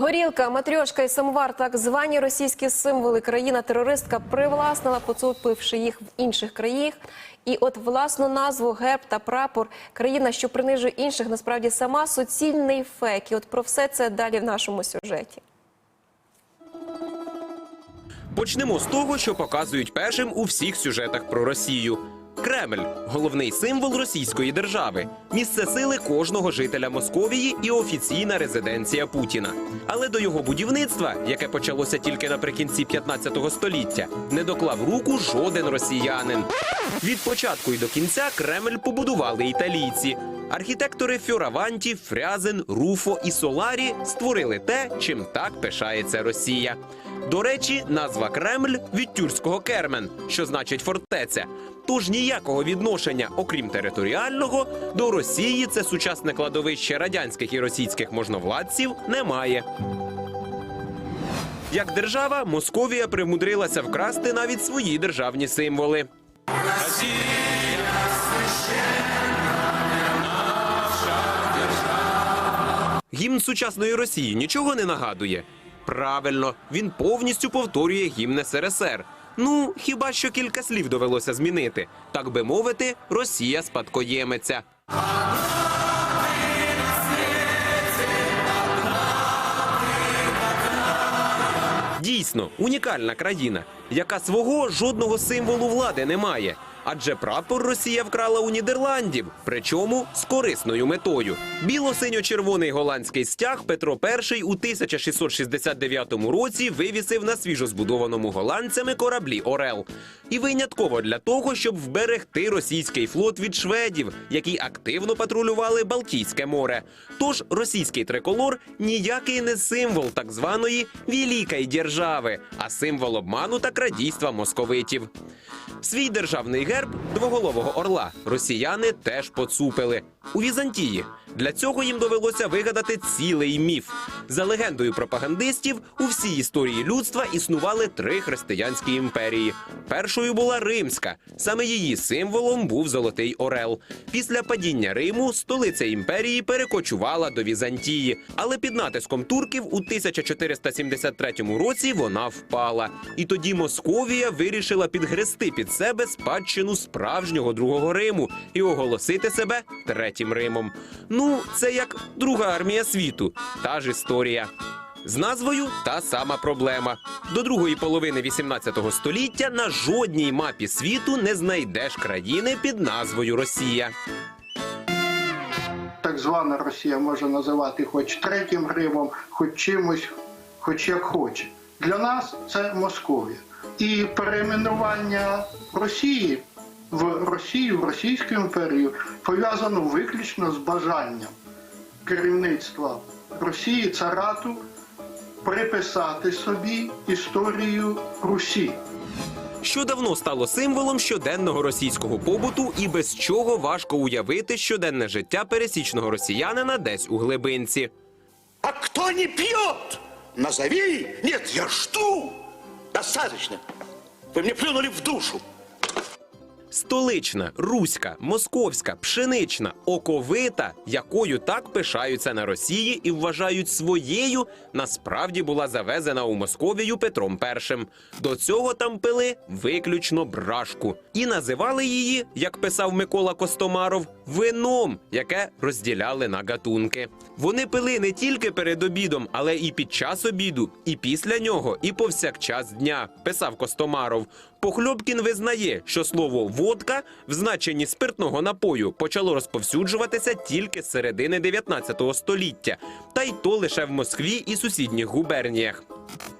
Горілка, матрьошка і самовар, так звані російські символи країна-терористка привласнила, поцупивши їх в інших країнах. І от власну назву герб та прапор країна, що принижує інших, насправді сама суцільний фейк. І от про все це далі в нашому сюжеті. Почнемо з того, що показують першим у всіх сюжетах про Росію. Кремль головний символ російської держави, місце сили кожного жителя Московії і офіційна резиденція Путіна. Але до його будівництва, яке почалося тільки наприкінці 15 століття, не доклав руку жоден росіянин. Від початку і до кінця Кремль побудували італійці. Архітектори Фьораванті, Фрязен, Руфо і Соларі створили те, чим так пишається Росія. До речі, назва Кремль від тюркського кермен, що значить фортеця. Тож ніякого відношення, окрім територіального, до Росії це сучасне кладовище радянських і російських можновладців немає. Як держава, Московія примудрилася вкрасти навіть свої державні символи. Гімн сучасної Росії нічого не нагадує. Правильно, він повністю повторює гімн СРСР. Ну, хіба що кілька слів довелося змінити. Так би мовити, Росія спадкоємиця. Дійсно, унікальна країна, яка свого жодного символу влади не має. Адже прапор Росія вкрала у Нідерландів, причому з корисною метою. Біло-синьо-червоний голландський стяг Петро І у 1669 році вивісив на свіжо збудованому голландцями кораблі Орел. І винятково для того, щоб вберегти російський флот від шведів, які активно патрулювали Балтійське море. Тож російський триколор ніякий не символ так званої «Великої держави, а символ обману та крадійства московитів. Свій державний герб двоголового орла росіяни теж поцупили у Візантії. Для цього їм довелося вигадати цілий міф. За легендою пропагандистів, у всій історії людства існували три християнські імперії. Першою була Римська. Саме її символом був золотий орел. Після падіння Риму столиця імперії перекочувала до Візантії, але під натиском турків у 1473 році вона впала. І тоді Московія вирішила підгрести під себе спадщину справжнього другого Риму і оголосити себе третім Римом. Ну, це як друга армія світу, та ж історія. З назвою та сама проблема. До другої половини 18 століття на жодній мапі світу не знайдеш країни під назвою Росія. так звана Росія може називати хоч третім Римом, хоч чимось, хоч як хоче. Для нас це Московія. І перейменування Росії в Росію, в Російську імперію пов'язано виключно з бажанням керівництва Росії царату приписати собі історію Русі. що давно стало символом щоденного російського побуту, і без чого важко уявити щоденне життя пересічного росіянина десь у глибинці. А кто не пьет? Назови. Нет, я жду. Достаточно. Вы мне плюнули в душу. Столична, руська, московська, пшенична, оковита, якою так пишаються на Росії і вважають своєю, насправді була завезена у Московію Петром І. До цього там пили виключно брашку і називали її, як писав Микола Костомаров, вином, яке розділяли на гатунки. Вони пили не тільки перед обідом, але і під час обіду, і після нього, і повсякчас дня, писав Костомаров. Похльобкін визнає, що слово водка в значенні спиртного напою почало розповсюджуватися тільки з середини 19 століття, та й то лише в Москві і сусідніх губерніях.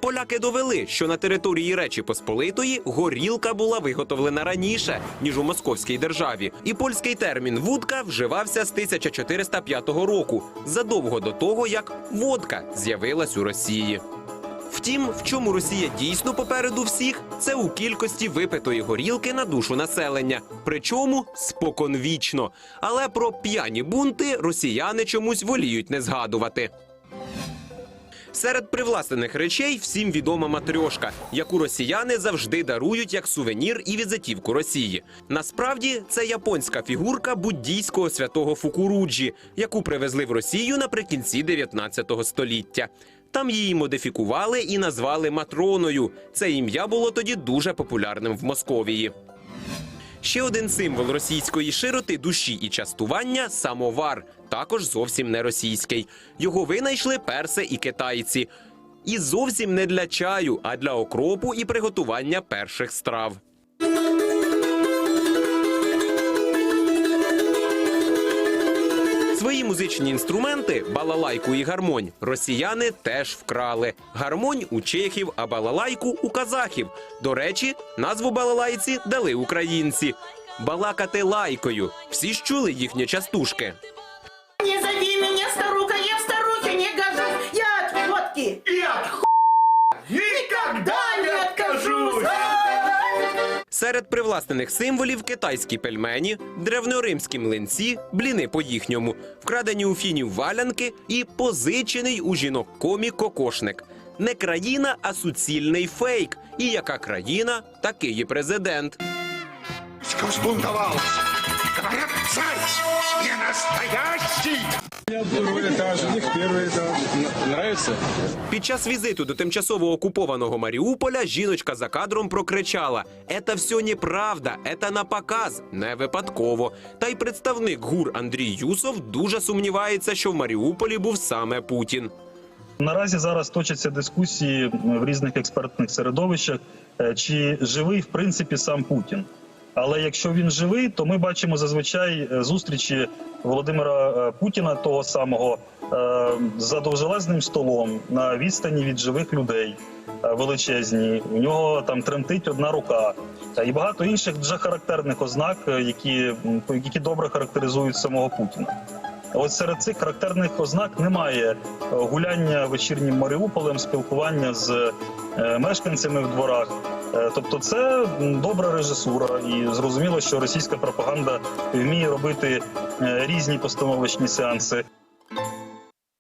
Поляки довели, що на території Речі Посполитої горілка була виготовлена раніше ніж у московській державі, і польський термін вудка вживався з 1405 року, задовго до того як водка з'явилась у Росії. Втім, в чому Росія дійсно попереду всіх, це у кількості випитої горілки на душу населення. Причому споконвічно. Але про п'яні бунти росіяни чомусь воліють не згадувати. Серед привласнених речей всім відома матрьошка, яку росіяни завжди дарують як сувенір і візитівку Росії. Насправді це японська фігурка буддійського святого Фукуруджі, яку привезли в Росію наприкінці 19 століття. Там її модифікували і назвали Матроною. Це ім'я було тоді дуже популярним в Московії. Ще один символ російської широти душі і частування самовар, також зовсім не російський. Його винайшли перси і китайці. І зовсім не для чаю, а для окропу і приготування перших страв. Свої музичні інструменти, балалайку і гармонь, росіяни теж вкрали. Гармонь у чехів, а балалайку у казахів. До речі, назву балалайці дали українці. Балакати лайкою. Всі ж чули їхні частушки. Серед привласнених символів китайські пельмені, древноримські млинці, бліни по-їхньому, вкрадені у фінів валянки і позичений у жінок комі кокошник. Не країна, а суцільний фейк. І яка країна, такий і президент. Взбунтовался Говорят, царь не настоящий! Второй этаж, у них первый этаж. Н- Нравится? Під час візиту до тимчасово окупованого Маріуполя жіночка за кадром прокричала: «Это все неправда, это на показ, не випадково. Та й представник ГУР Андрій Юсов дуже сумнівається, що в Маріуполі був саме Путін. Наразі зараз точаться дискусії в різних експертних середовищах, е, чи живий в принципі сам Путін. Але якщо він живий, то ми бачимо зазвичай е, зустрічі Володимира е, Путіна, того самого, е, за довжелезним столом на відстані від живих людей величезні. У нього там тремтить одна рука. І багато інших вже характерних ознак, які, які добре характеризують самого Путіна. От серед цих характерних ознак немає е, гуляння вечірнім Маріуполем, спілкування з е, мешканцями в дворах. Е, Тобто, це добра режисура, і зрозуміло, що російська пропаганда вміє робити різні постановочні сеанси.